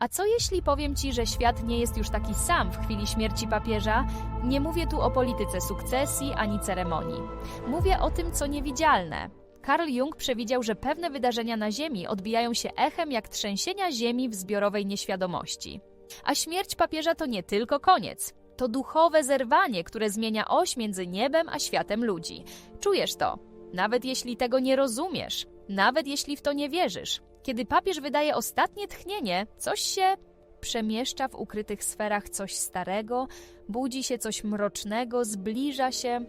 A co jeśli powiem ci, że świat nie jest już taki sam w chwili śmierci papieża? Nie mówię tu o polityce sukcesji ani ceremonii. Mówię o tym, co niewidzialne. Carl Jung przewidział, że pewne wydarzenia na Ziemi odbijają się echem jak trzęsienia Ziemi w zbiorowej nieświadomości. A śmierć papieża to nie tylko koniec. To duchowe zerwanie, które zmienia oś między niebem a światem ludzi. Czujesz to, nawet jeśli tego nie rozumiesz, nawet jeśli w to nie wierzysz. Kiedy papież wydaje ostatnie tchnienie, coś się przemieszcza w ukrytych sferach coś starego, budzi się coś mrocznego, zbliża się,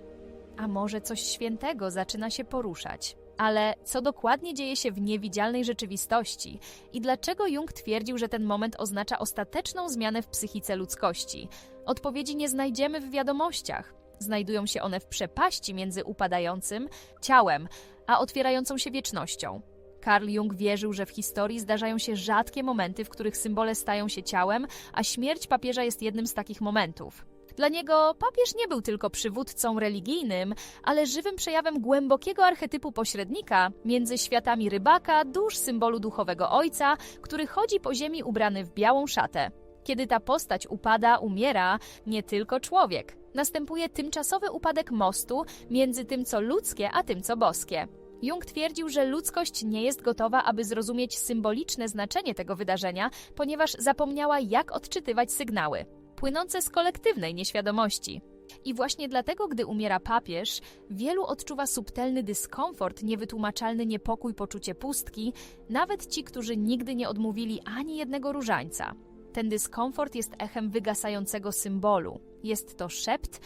a może coś świętego zaczyna się poruszać. Ale co dokładnie dzieje się w niewidzialnej rzeczywistości i dlaczego Jung twierdził, że ten moment oznacza ostateczną zmianę w psychice ludzkości? Odpowiedzi nie znajdziemy w wiadomościach. Znajdują się one w przepaści między upadającym ciałem, a otwierającą się wiecznością. Carl Jung wierzył, że w historii zdarzają się rzadkie momenty, w których symbole stają się ciałem, a śmierć papieża jest jednym z takich momentów. Dla niego papież nie był tylko przywódcą religijnym, ale żywym przejawem głębokiego archetypu pośrednika między światami rybaka, dusz symbolu duchowego ojca, który chodzi po ziemi ubrany w białą szatę. Kiedy ta postać upada, umiera nie tylko człowiek. Następuje tymczasowy upadek mostu między tym, co ludzkie, a tym, co boskie. Jung twierdził, że ludzkość nie jest gotowa, aby zrozumieć symboliczne znaczenie tego wydarzenia, ponieważ zapomniała, jak odczytywać sygnały płynące z kolektywnej nieświadomości. I właśnie dlatego, gdy umiera papież, wielu odczuwa subtelny dyskomfort, niewytłumaczalny niepokój, poczucie pustki, nawet ci, którzy nigdy nie odmówili ani jednego różańca. Ten dyskomfort jest echem wygasającego symbolu. Jest to szept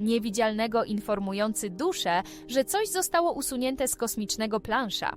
niewidzialnego informujący duszę, że coś zostało usunięte z kosmicznego plansza.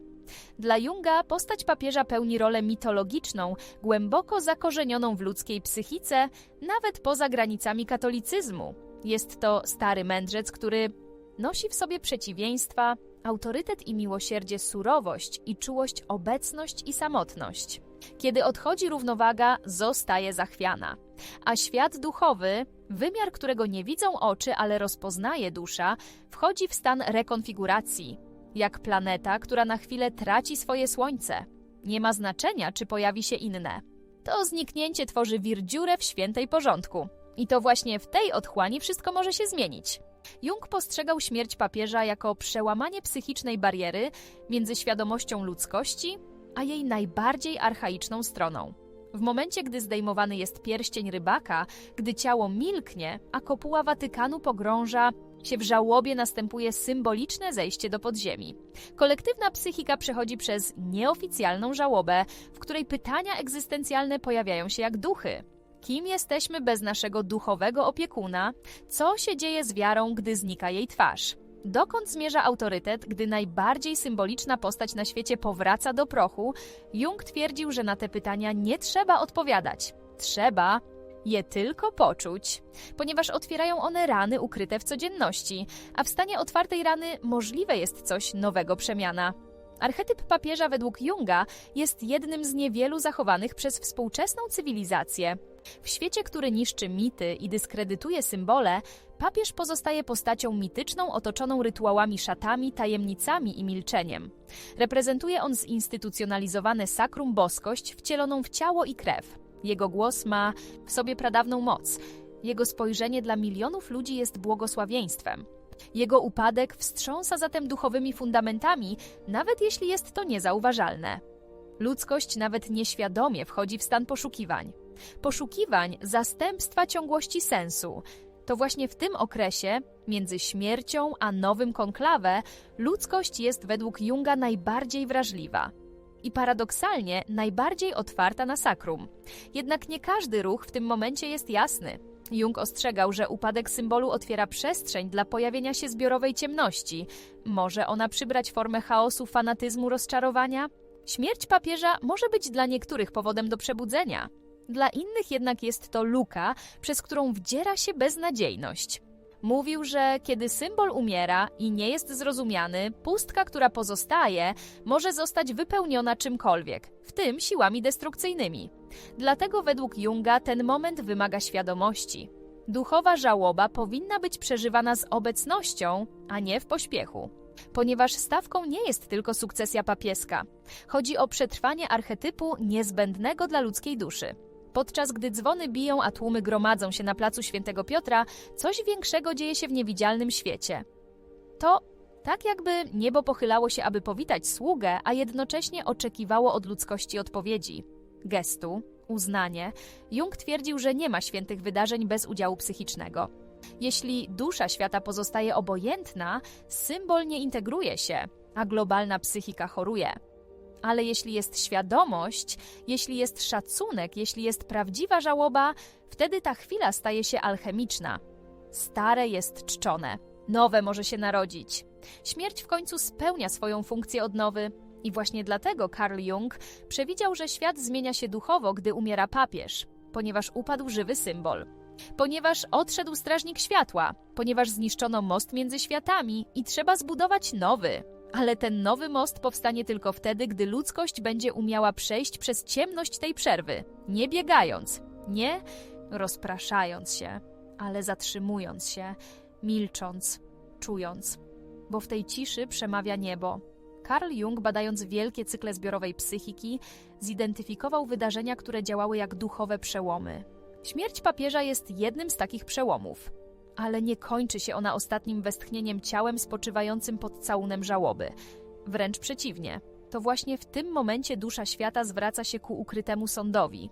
Dla Junga postać papieża pełni rolę mitologiczną, głęboko zakorzenioną w ludzkiej psychice, nawet poza granicami katolicyzmu. Jest to stary mędrzec, który nosi w sobie przeciwieństwa, autorytet i miłosierdzie, surowość i czułość, obecność i samotność. Kiedy odchodzi równowaga, zostaje zachwiana. A świat duchowy, wymiar którego nie widzą oczy, ale rozpoznaje dusza, wchodzi w stan rekonfiguracji, jak planeta, która na chwilę traci swoje słońce. Nie ma znaczenia, czy pojawi się inne. To zniknięcie tworzy wirdziurę w świętej porządku. I to właśnie w tej otchłani wszystko może się zmienić. Jung postrzegał śmierć papieża jako przełamanie psychicznej bariery między świadomością ludzkości a jej najbardziej archaiczną stroną. W momencie, gdy zdejmowany jest pierścień rybaka, gdy ciało milknie, a kopuła Watykanu pogrąża się w żałobie, następuje symboliczne zejście do podziemi. Kolektywna psychika przechodzi przez nieoficjalną żałobę, w której pytania egzystencjalne pojawiają się jak duchy. Kim jesteśmy bez naszego duchowego opiekuna? Co się dzieje z wiarą, gdy znika jej twarz? Dokąd zmierza autorytet, gdy najbardziej symboliczna postać na świecie powraca do prochu? Jung twierdził, że na te pytania nie trzeba odpowiadać. Trzeba je tylko poczuć, ponieważ otwierają one rany ukryte w codzienności, a w stanie otwartej rany możliwe jest coś nowego przemiana. Archetyp papieża według Junga jest jednym z niewielu zachowanych przez współczesną cywilizację. W świecie, który niszczy mity i dyskredytuje symbole, papież pozostaje postacią mityczną otoczoną rytuałami, szatami, tajemnicami i milczeniem. Reprezentuje on zinstytucjonalizowane sakrum boskość wcieloną w ciało i krew. Jego głos ma w sobie pradawną moc. Jego spojrzenie dla milionów ludzi jest błogosławieństwem. Jego upadek wstrząsa zatem duchowymi fundamentami, nawet jeśli jest to niezauważalne. Ludzkość nawet nieświadomie wchodzi w stan poszukiwań. Poszukiwań zastępstwa ciągłości sensu. To właśnie w tym okresie, między śmiercią a nowym konklawę, ludzkość jest według Junga najbardziej wrażliwa i paradoksalnie najbardziej otwarta na sakrum. Jednak nie każdy ruch w tym momencie jest jasny. Jung ostrzegał, że upadek symbolu otwiera przestrzeń dla pojawienia się zbiorowej ciemności. Może ona przybrać formę chaosu, fanatyzmu, rozczarowania? Śmierć papieża może być dla niektórych powodem do przebudzenia. Dla innych jednak jest to luka, przez którą wdziera się beznadziejność. Mówił, że kiedy symbol umiera i nie jest zrozumiany, pustka, która pozostaje, może zostać wypełniona czymkolwiek, w tym siłami destrukcyjnymi. Dlatego według Junga ten moment wymaga świadomości. Duchowa żałoba powinna być przeżywana z obecnością, a nie w pośpiechu. Ponieważ stawką nie jest tylko sukcesja papieska. Chodzi o przetrwanie archetypu niezbędnego dla ludzkiej duszy. Podczas gdy dzwony biją, a tłumy gromadzą się na placu Świętego Piotra, coś większego dzieje się w niewidzialnym świecie. To tak jakby niebo pochylało się, aby powitać sługę, a jednocześnie oczekiwało od ludzkości odpowiedzi. Gestu, uznanie. Jung twierdził, że nie ma świętych wydarzeń bez udziału psychicznego. Jeśli dusza świata pozostaje obojętna, symbol nie integruje się, a globalna psychika choruje. Ale jeśli jest świadomość, jeśli jest szacunek, jeśli jest prawdziwa żałoba, wtedy ta chwila staje się alchemiczna. Stare jest czczone, nowe może się narodzić. Śmierć w końcu spełnia swoją funkcję odnowy. I właśnie dlatego Carl Jung przewidział, że świat zmienia się duchowo, gdy umiera papież, ponieważ upadł żywy symbol. Ponieważ odszedł strażnik światła, ponieważ zniszczono most między światami i trzeba zbudować nowy. Ale ten nowy most powstanie tylko wtedy, gdy ludzkość będzie umiała przejść przez ciemność tej przerwy, nie biegając, nie rozpraszając się, ale zatrzymując się, milcząc, czując. Bo w tej ciszy przemawia niebo. Carl Jung, badając wielkie cykle zbiorowej psychiki, zidentyfikował wydarzenia, które działały jak duchowe przełomy. Śmierć papieża jest jednym z takich przełomów, ale nie kończy się ona ostatnim westchnieniem ciałem spoczywającym pod całunem żałoby. Wręcz przeciwnie, to właśnie w tym momencie dusza świata zwraca się ku ukrytemu sądowi.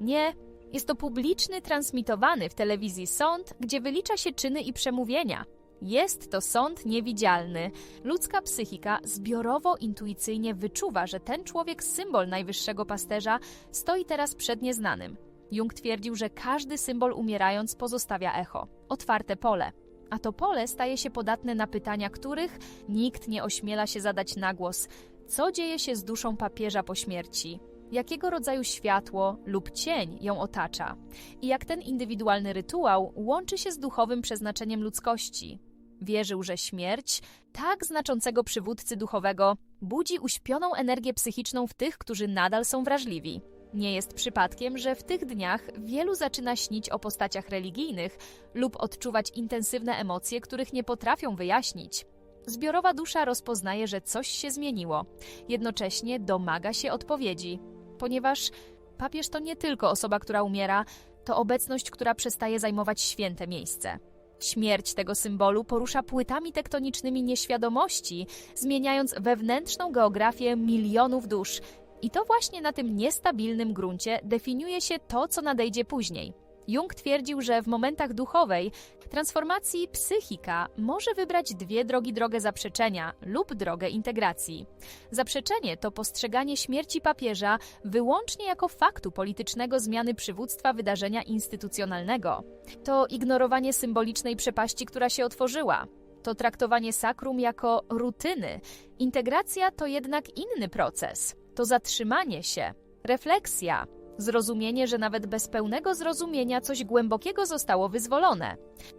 Nie, jest to publiczny, transmitowany w telewizji sąd, gdzie wylicza się czyny i przemówienia. Jest to sąd niewidzialny. Ludzka psychika zbiorowo, intuicyjnie wyczuwa, że ten człowiek, symbol najwyższego pasterza, stoi teraz przed nieznanym. Jung twierdził, że każdy symbol umierając pozostawia echo, otwarte pole. A to pole staje się podatne na pytania, których nikt nie ośmiela się zadać na głos. Co dzieje się z duszą papieża po śmierci? Jakiego rodzaju światło lub cień ją otacza? I jak ten indywidualny rytuał łączy się z duchowym przeznaczeniem ludzkości? Wierzył, że śmierć tak znaczącego przywódcy duchowego budzi uśpioną energię psychiczną w tych, którzy nadal są wrażliwi. Nie jest przypadkiem, że w tych dniach wielu zaczyna śnić o postaciach religijnych lub odczuwać intensywne emocje, których nie potrafią wyjaśnić. Zbiorowa dusza rozpoznaje, że coś się zmieniło, jednocześnie domaga się odpowiedzi, ponieważ papież to nie tylko osoba, która umiera, to obecność, która przestaje zajmować święte miejsce. Śmierć tego symbolu porusza płytami tektonicznymi nieświadomości, zmieniając wewnętrzną geografię milionów dusz. I to właśnie na tym niestabilnym gruncie definiuje się to, co nadejdzie później. Jung twierdził, że w momentach duchowej transformacji psychika może wybrać dwie drogi drogę zaprzeczenia lub drogę integracji. Zaprzeczenie to postrzeganie śmierci papieża wyłącznie jako faktu politycznego zmiany przywództwa wydarzenia instytucjonalnego. To ignorowanie symbolicznej przepaści, która się otworzyła. To traktowanie sakrum jako rutyny. Integracja to jednak inny proces. To zatrzymanie się, refleksja, zrozumienie, że nawet bez pełnego zrozumienia coś głębokiego zostało wyzwolone.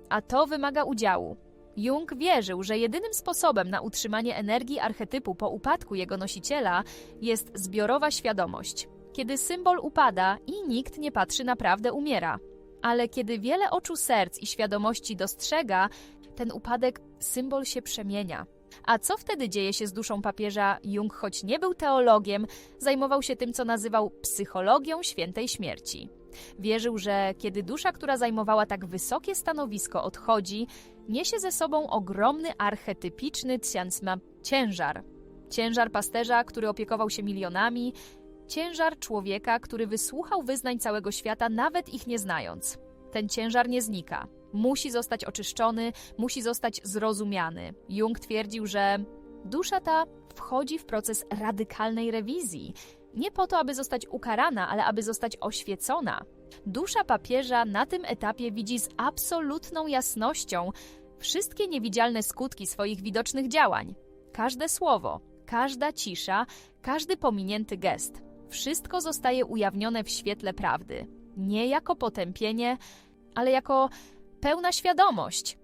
A to wymaga udziału. Jung wierzył, że jedynym sposobem na utrzymanie energii archetypu po upadku jego nosiciela jest zbiorowa świadomość. Kiedy symbol upada i nikt nie patrzy, naprawdę umiera. Ale kiedy wiele oczu serc i świadomości dostrzega, ten upadek symbol się przemienia. A co wtedy dzieje się z duszą papieża? Jung, choć nie był teologiem, zajmował się tym, co nazywał psychologią świętej śmierci. Wierzył, że kiedy dusza, która zajmowała tak wysokie stanowisko, odchodzi, niesie ze sobą ogromny archetypiczny tsiansma ciężar. Ciężar pasterza, który opiekował się milionami, ciężar człowieka, który wysłuchał wyznań całego świata, nawet ich nie znając. Ten ciężar nie znika. Musi zostać oczyszczony, musi zostać zrozumiany. Jung twierdził, że dusza ta wchodzi w proces radykalnej rewizji. Nie po to, aby zostać ukarana, ale aby zostać oświecona. Dusza papieża na tym etapie widzi z absolutną jasnością wszystkie niewidzialne skutki swoich widocznych działań. Każde słowo, każda cisza, każdy pominięty gest. Wszystko zostaje ujawnione w świetle prawdy. Nie jako potępienie, ale jako pełna świadomość.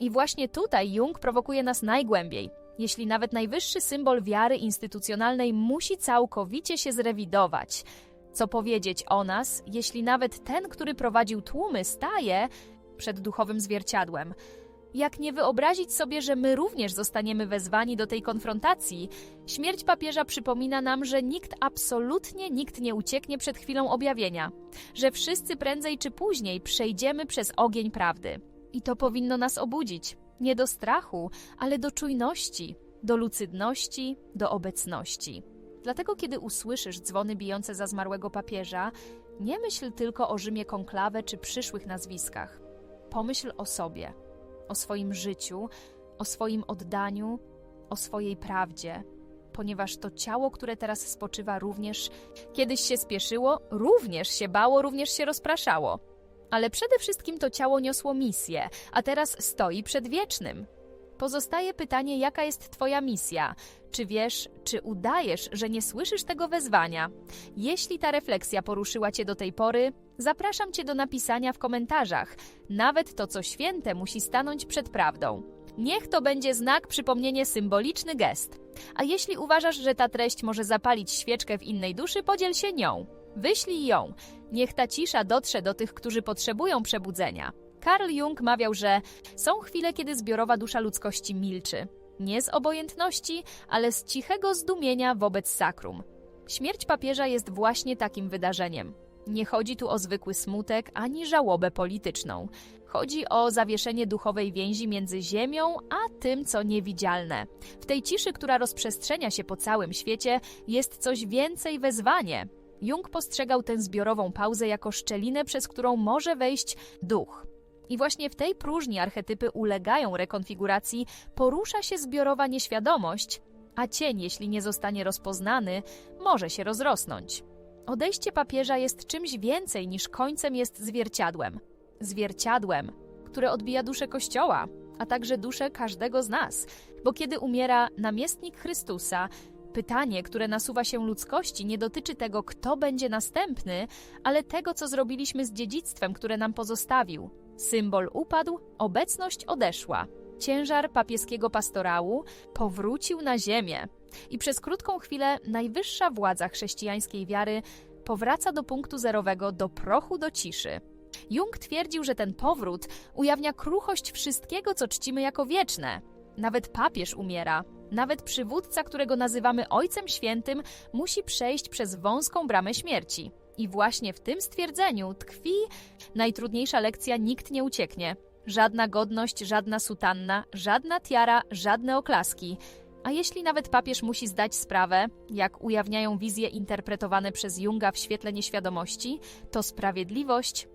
I właśnie tutaj Jung prowokuje nas najgłębiej. Jeśli nawet najwyższy symbol wiary instytucjonalnej musi całkowicie się zrewidować, co powiedzieć o nas, jeśli nawet ten, który prowadził tłumy, staje przed duchowym zwierciadłem? Jak nie wyobrazić sobie, że my również zostaniemy wezwani do tej konfrontacji? Śmierć papieża przypomina nam, że nikt, absolutnie nikt nie ucieknie przed chwilą objawienia, że wszyscy prędzej czy później przejdziemy przez ogień prawdy. I to powinno nas obudzić. Nie do strachu, ale do czujności, do lucydności, do obecności. Dlatego, kiedy usłyszysz dzwony bijące za zmarłego papieża, nie myśl tylko o Rzymie konklawę czy przyszłych nazwiskach. Pomyśl o sobie, o swoim życiu, o swoim oddaniu, o swojej prawdzie, ponieważ to ciało, które teraz spoczywa, również kiedyś się spieszyło, również się bało, również się rozpraszało. Ale przede wszystkim to ciało niosło misję, a teraz stoi przed wiecznym. Pozostaje pytanie, jaka jest Twoja misja? Czy wiesz, czy udajesz, że nie słyszysz tego wezwania? Jeśli ta refleksja poruszyła Cię do tej pory, zapraszam Cię do napisania w komentarzach. Nawet to, co święte, musi stanąć przed prawdą. Niech to będzie znak, przypomnienie, symboliczny gest. A jeśli uważasz, że ta treść może zapalić świeczkę w innej duszy, podziel się nią. Wyślij ją. Niech ta cisza dotrze do tych, którzy potrzebują przebudzenia. Carl Jung mawiał, że są chwile, kiedy zbiorowa dusza ludzkości milczy. Nie z obojętności, ale z cichego zdumienia wobec sakrum. Śmierć papieża jest właśnie takim wydarzeniem. Nie chodzi tu o zwykły smutek ani żałobę polityczną. Chodzi o zawieszenie duchowej więzi między ziemią a tym, co niewidzialne. W tej ciszy, która rozprzestrzenia się po całym świecie, jest coś więcej wezwanie. Jung postrzegał tę zbiorową pauzę jako szczelinę, przez którą może wejść duch. I właśnie w tej próżni archetypy ulegają rekonfiguracji, porusza się zbiorowa nieświadomość, a cień, jeśli nie zostanie rozpoznany, może się rozrosnąć. Odejście papieża jest czymś więcej niż końcem jest zwierciadłem. Zwierciadłem, które odbija duszę Kościoła, a także duszę każdego z nas. Bo kiedy umiera namiestnik Chrystusa, pytanie, które nasuwa się ludzkości, nie dotyczy tego, kto będzie następny, ale tego, co zrobiliśmy z dziedzictwem, które nam pozostawił. Symbol upadł, obecność odeszła. Ciężar papieskiego pastorału powrócił na ziemię. I przez krótką chwilę najwyższa władza chrześcijańskiej wiary powraca do punktu zerowego, do prochu, do ciszy. Jung twierdził, że ten powrót ujawnia kruchość wszystkiego, co czcimy jako wieczne. Nawet papież umiera. Nawet przywódca, którego nazywamy Ojcem Świętym, musi przejść przez wąską bramę śmierci. I właśnie w tym stwierdzeniu tkwi najtrudniejsza lekcja: nikt nie ucieknie. Żadna godność, żadna sutanna, żadna tiara, żadne oklaski. A jeśli nawet papież musi zdać sprawę, jak ujawniają wizje interpretowane przez Junga w świetle nieświadomości, to sprawiedliwość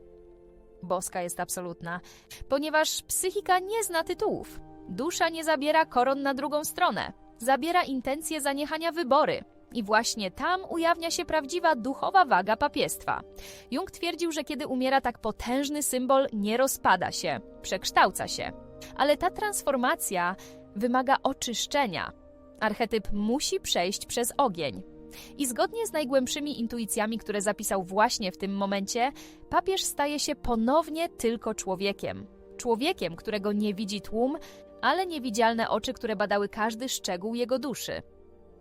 boska jest absolutna, ponieważ psychika nie zna tytułów. Dusza nie zabiera koron na drugą stronę, zabiera intencje zaniechania wybory. I właśnie tam ujawnia się prawdziwa duchowa waga papiestwa. Jung twierdził, że kiedy umiera tak potężny symbol, nie rozpada się, przekształca się. Ale ta transformacja wymaga oczyszczenia. Archetyp musi przejść przez ogień. I zgodnie z najgłębszymi intuicjami, które zapisał właśnie w tym momencie, papież staje się ponownie tylko człowiekiem. Człowiekiem, którego nie widzi tłum, ale niewidzialne oczy, które badały każdy szczegół jego duszy.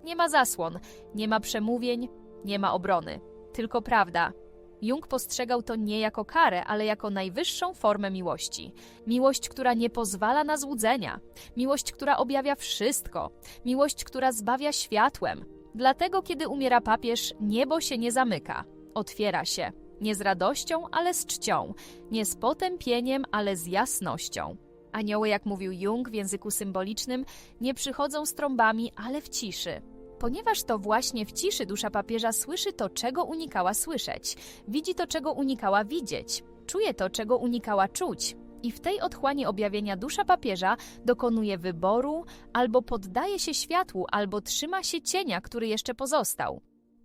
Nie ma zasłon, nie ma przemówień, nie ma obrony, tylko prawda. Jung postrzegał to nie jako karę, ale jako najwyższą formę miłości. Miłość, która nie pozwala na złudzenia, miłość, która objawia wszystko, miłość, która zbawia światłem. Dlatego, kiedy umiera papież, niebo się nie zamyka, otwiera się. Nie z radością, ale z czcią, nie z potępieniem, ale z jasnością. Anioły, jak mówił Jung w języku symbolicznym, nie przychodzą z trąbami, ale w ciszy. Ponieważ to właśnie w ciszy dusza papieża słyszy to, czego unikała słyszeć, widzi to, czego unikała widzieć, czuje to, czego unikała czuć. I w tej otchłani objawienia dusza papieża dokonuje wyboru, albo poddaje się światłu, albo trzyma się cienia, który jeszcze pozostał.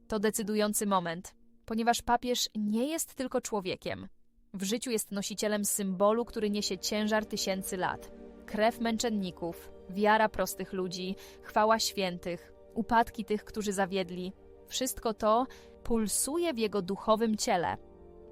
To decydujący moment, ponieważ papież nie jest tylko człowiekiem. W życiu jest nosicielem symbolu, który niesie ciężar tysięcy lat. Krew męczenników, wiara prostych ludzi, chwała świętych, upadki tych, którzy zawiedli. Wszystko to pulsuje w jego duchowym ciele.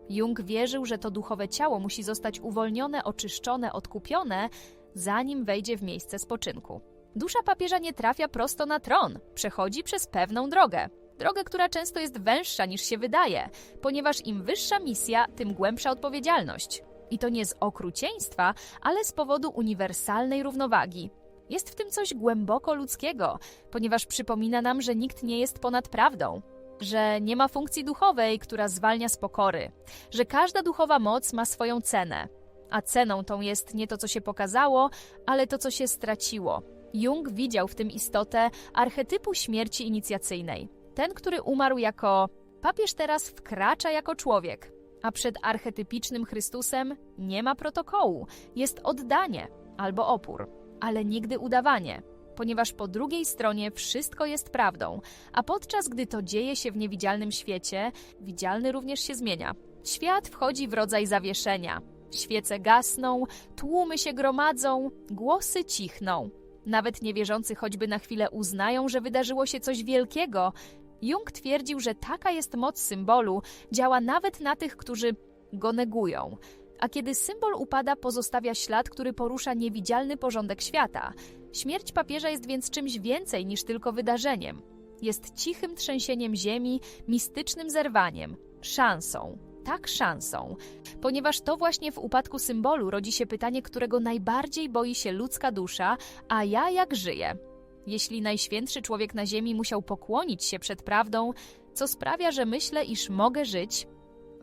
Jung wierzył, że to duchowe ciało musi zostać uwolnione, oczyszczone, odkupione, zanim wejdzie w miejsce spoczynku. Dusza papieża nie trafia prosto na tron, przechodzi przez pewną drogę. Drogę, która często jest węższa niż się wydaje, ponieważ im wyższa misja, tym głębsza odpowiedzialność. I to nie z okrucieństwa, ale z powodu uniwersalnej równowagi. Jest w tym coś głęboko ludzkiego, ponieważ przypomina nam, że nikt nie jest ponad prawdą, że nie ma funkcji duchowej, która zwalnia z pokory, że każda duchowa moc ma swoją cenę, a ceną tą jest nie to, co się pokazało, ale to, co się straciło. Jung widział w tym istotę archetypu śmierci inicjacyjnej. Ten, który umarł jako papież, teraz wkracza jako człowiek, a przed archetypicznym Chrystusem nie ma protokołu, jest oddanie albo opór, ale nigdy udawanie, ponieważ po drugiej stronie wszystko jest prawdą, a podczas gdy to dzieje się w niewidzialnym świecie, widzialny również się zmienia. Świat wchodzi w rodzaj zawieszenia. Świece gasną, tłumy się gromadzą, głosy cichną. Nawet niewierzący choćby na chwilę uznają, że wydarzyło się coś wielkiego. Jung twierdził, że taka jest moc symbolu, działa nawet na tych, którzy go negują. A kiedy symbol upada, pozostawia ślad, który porusza niewidzialny porządek świata. Śmierć papieża jest więc czymś więcej niż tylko wydarzeniem. Jest cichym trzęsieniem ziemi, mistycznym zerwaniem, szansą, tak szansą, ponieważ to właśnie w upadku symbolu rodzi się pytanie, którego najbardziej boi się ludzka dusza, a ja jak żyję? Jeśli najświętszy człowiek na ziemi musiał pokłonić się przed prawdą, co sprawia, że myślę, iż mogę żyć?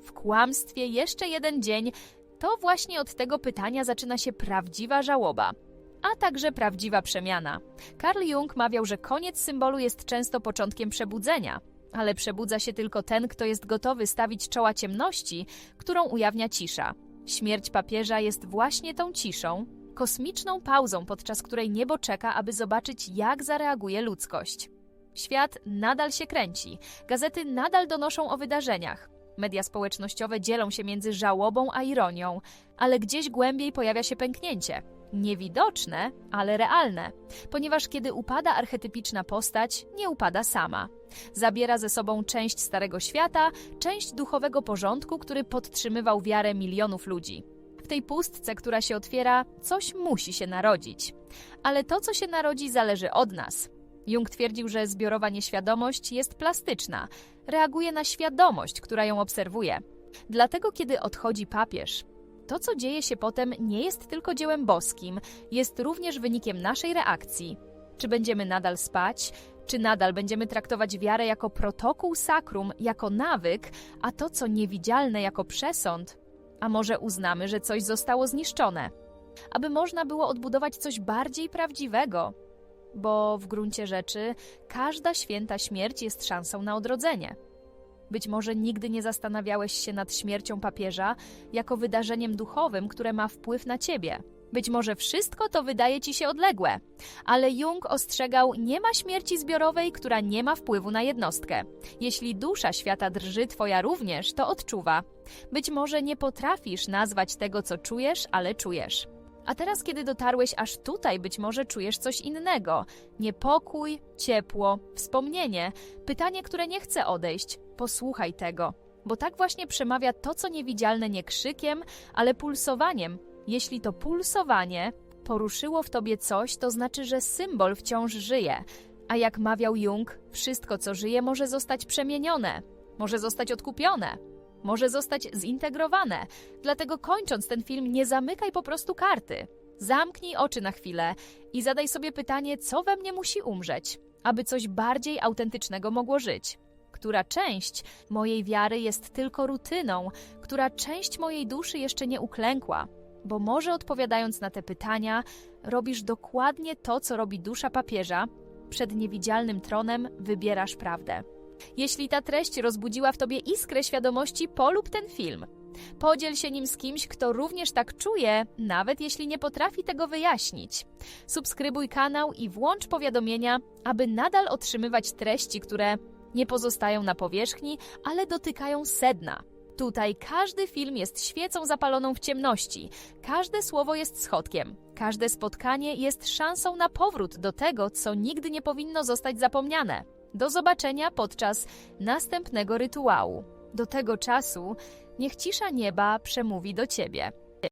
W kłamstwie jeszcze jeden dzień, to właśnie od tego pytania zaczyna się prawdziwa żałoba a także prawdziwa przemiana. Carl Jung mawiał, że koniec symbolu jest często początkiem przebudzenia, ale przebudza się tylko ten, kto jest gotowy stawić czoła ciemności, którą ujawnia cisza. Śmierć papieża jest właśnie tą ciszą, kosmiczną pauzą, podczas której niebo czeka, aby zobaczyć, jak zareaguje ludzkość. Świat nadal się kręci, gazety nadal donoszą o wydarzeniach. Media społecznościowe dzielą się między żałobą a ironią, ale gdzieś głębiej pojawia się pęknięcie. Niewidoczne, ale realne, ponieważ kiedy upada archetypiczna postać, nie upada sama. Zabiera ze sobą część starego świata, część duchowego porządku, który podtrzymywał wiarę milionów ludzi. Tej pustce, która się otwiera, coś musi się narodzić. Ale to, co się narodzi, zależy od nas. Jung twierdził, że zbiorowa nieświadomość jest plastyczna, reaguje na świadomość, która ją obserwuje. Dlatego, kiedy odchodzi papież, to, co dzieje się potem, nie jest tylko dziełem boskim, jest również wynikiem naszej reakcji. Czy będziemy nadal spać, czy nadal będziemy traktować wiarę jako protokół sakrum, jako nawyk, a to, co niewidzialne, jako przesąd? A może uznamy, że coś zostało zniszczone? Aby można było odbudować coś bardziej prawdziwego, bo w gruncie rzeczy każda święta śmierć jest szansą na odrodzenie. Być może nigdy nie zastanawiałeś się nad śmiercią papieża jako wydarzeniem duchowym, które ma wpływ na ciebie. Być może wszystko to wydaje ci się odległe, ale Jung ostrzegał: Nie ma śmierci zbiorowej, która nie ma wpływu na jednostkę. Jeśli dusza świata drży, twoja również to odczuwa. Być może nie potrafisz nazwać tego, co czujesz, ale czujesz. A teraz, kiedy dotarłeś aż tutaj, być może czujesz coś innego: niepokój, ciepło, wspomnienie, pytanie, które nie chce odejść. Posłuchaj tego, bo tak właśnie przemawia to, co niewidzialne nie krzykiem, ale pulsowaniem. Jeśli to pulsowanie poruszyło w tobie coś, to znaczy, że symbol wciąż żyje. A jak mawiał Jung, wszystko, co żyje, może zostać przemienione, może zostać odkupione może zostać zintegrowane. Dlatego kończąc ten film, nie zamykaj po prostu karty. Zamknij oczy na chwilę i zadaj sobie pytanie, co we mnie musi umrzeć, aby coś bardziej autentycznego mogło żyć. Która część mojej wiary jest tylko rutyną, która część mojej duszy jeszcze nie uklękła, bo może odpowiadając na te pytania, robisz dokładnie to, co robi dusza papieża, przed niewidzialnym tronem wybierasz prawdę. Jeśli ta treść rozbudziła w tobie iskrę świadomości, polub ten film. Podziel się nim z kimś, kto również tak czuje, nawet jeśli nie potrafi tego wyjaśnić. Subskrybuj kanał i włącz powiadomienia, aby nadal otrzymywać treści, które nie pozostają na powierzchni, ale dotykają sedna. Tutaj każdy film jest świecą zapaloną w ciemności, każde słowo jest schodkiem, każde spotkanie jest szansą na powrót do tego, co nigdy nie powinno zostać zapomniane. Do zobaczenia podczas następnego rytuału. Do tego czasu niech cisza nieba przemówi do ciebie.